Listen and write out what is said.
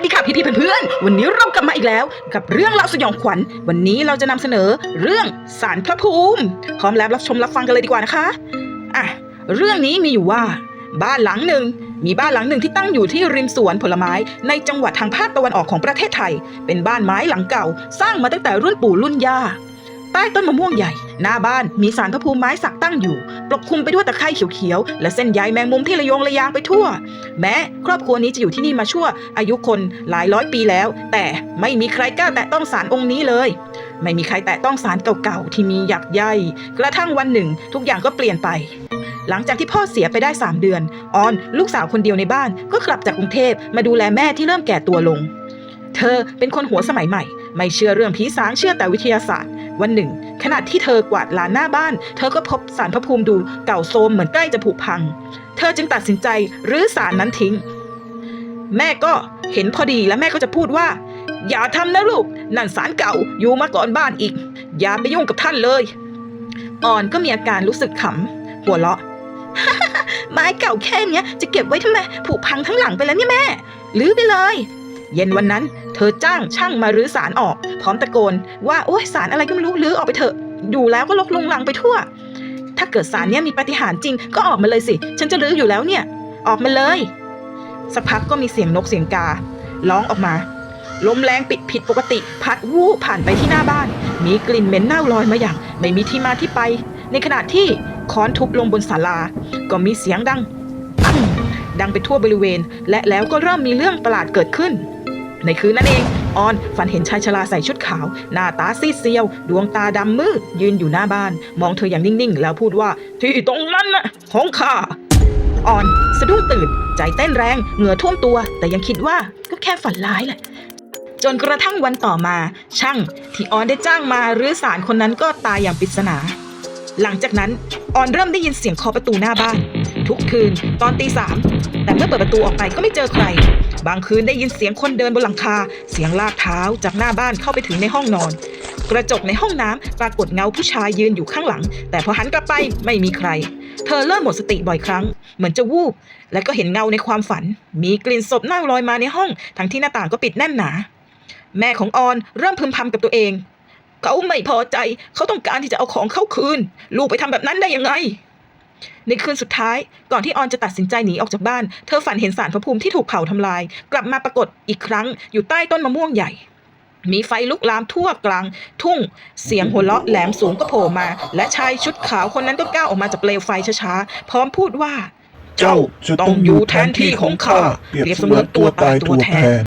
สดีค่ะพี่ๆเพื่อนๆวันนี้เรากลับมาอีกแล้ว กับเรื่องเล่าสยองขวัญ วันนี้เราจะนำเสนอเรื่องสารพระภูมิ พร้อมแล้วรับชมรับฟังกันเลยดีกว่านะคะอะเรื่องนี้มีอยู่ว่า บ้านหลังหนึ่งมีบ้านหลังหนึ่งที่ตั้งอยู่ที่ริมสวนผลไม้ ในจังหวัดทางภาคตะวันออกของประเทศไทย เป็นบ้านไม้หลังเก่า สร้างมาตั้งแต่รุ่นปู่รุ่นย่า ใต้ต้นมะม่วงใหญ่ หน้าบ้านมีสารพระภูมิไม้สักตั้งอยู่ ปกคลุมไปด้วยตะไคร่เขียวๆ และเส้นใยแมงมุมที่ระยงระยางไปทั่ว แม้ครอบครัวนี้จะอยู่ที่นี่มาชั่ว อายุคนหลายร้อยปีแล้ว แต่ไม่มีใครกล้าแตะต้องสารองค์นี้เลย ไม่มีใครแตะต้องสารเก่าๆที่มีหยักใยกระทั่งวันหนึ่ง ทุกอย่างก็เปลี่ยนไปหลังจากที่พ่อเสียไปได้ 3 เดือน ออน ลูกสาวคนเดียวในบ้านก็กลับจากกรุงเทพมาดูแลแม่ที่เริ่มแก่ตัวลง เธอเป็นคนหัวสมัยใหม่ ไม่เชื่อเรื่องผีสางเชื่อแต่วิทยาศาสตร์ วันหนึ่ง ขณะที่เธอกวาดลานหน้าบ้าน เธอก็พบสารพระภูมิดูเก่าโทรมเหมือนใกล้จะผุพัง เธอจึงตัดสินใจรื้อสารนั้นทิ้ง แม่ก็เห็นพอดีและแม่ก็จะพูดว่า อย่าทำนะลูก นั่นสารเก่าอยู่มาก่อนบ้านอีก อย่าไปยุ่งกับท่านเลยอ่อนก็มีอาการรู้สึกขำหัวเราะไม้เก่าแค่เนี้ยจะเก็บไว้ทำไมผุพังทั้งหลังไปแล้วเนี่ยแม่ ลื้อไปเลย เย็นวันนั้น เธอจ้างช่างมารื้อสารออก พร้อมตะโกน ว่าโอ้ยสารอะไรก็ไม่รู้ลื้อออกไปเถอะอยู่แล้วก็ลกลงลังไปทั่ว ถ้าเกิดสารเนี้ยมีปฏิหารจริง ก็ออกมาเลยสิ ฉันจะรื้ออยู่แล้วเนี่ย ออกมาเลย สักพักก็มีเสียงนกเสียงกา ร้องออกมาลมแรงปิดผิดปกติ พัดวูบผ่านไปที่หน้าบ้าน มีกลิ่นเหม็นเน่าลอยมาอย่าง ไม่มีที่มาที่ไป ในขณะที่ค้อนทุบลงบนศาลา ก็มีเสียงดังปังดังไปทั่วบริเวณ และแล้วก็เริ่มมีเรื่องประหลาดเกิดขึ้น ในคืนนั้นเองออนฝันเห็นชายชราใส่ชุดขาว หน้าตาซีดเซียว ดวงตาดำมืดยืนอยู่หน้าบ้าน มองเธออย่างนิ่งๆ แล้วพูดว่า ที่ตรงนั้นน่ะของข้าออนสะดุ้งตื่น ใจเต้นแรง เหงื่อท่วมตัว แต่ยังคิดว่าก็แค่ฝันร้ายแหละจนกระทั่งวันต่อมา ช่างที่ออนได้จ้างมารื้อสารคนนั้นก็ตายอย่างปริศนา หลังจากนั้นออนเริ่มได้ยินเสียงเคาะประตูหน้าบ้าน ทุกคืนตอนตีสามแต่เมื่อเปิดประตูออกไปก็ไม่เจอใคร บางคืนได้ยินเสียงคนเดินบนหลังคา เสียงลากเท้าจากหน้าบ้านเข้าไปถึงในห้องนอน กระจกในห้องน้ำปรากฏเงาผู้ชายยืนอยู่ข้างหลัง แต่พอหันกลับไปไม่มีใคร เธอเริ่มหมดสติบ่อยครั้ง เหมือนจะวูบ และก็เห็นเงาในความฝัน มีกลิ่นศพเน่าลอยมาในห้อง ทั้งที่หน้าต่างก็ปิดแน่นหนา แม่ของออนเริ่มพึมพำกับตัวเอง เขาไม่พอใจ เขาต้องการที่จะเอาของเข้าคืน ลูกไปทำแบบนั้นได้ยังไง ในคืนสุดท้าย ก่อนที่ออนจะตัดสินใจหนีออกจากบ้าน เธอฝันเห็นสารพระภูมิที่ถูกเผาทำลาย กลับมาปรากฏอีกครั้ง อยู่ใต้ต้นมะม่วงใหญ่ มีไฟลุกลามทั่วกลาง ทุ่ง เสียงหัวเราะแหลมสูงก็โผล่มา และชายชุดขาวคนนั้นก็ก้าวออกมาจากเปลวไฟช้าๆ พร้อมพูดว่า เจ้าจะต้องอยู่แทนที่ของข้า เปรียบเสมือนตัวตายตัวแทน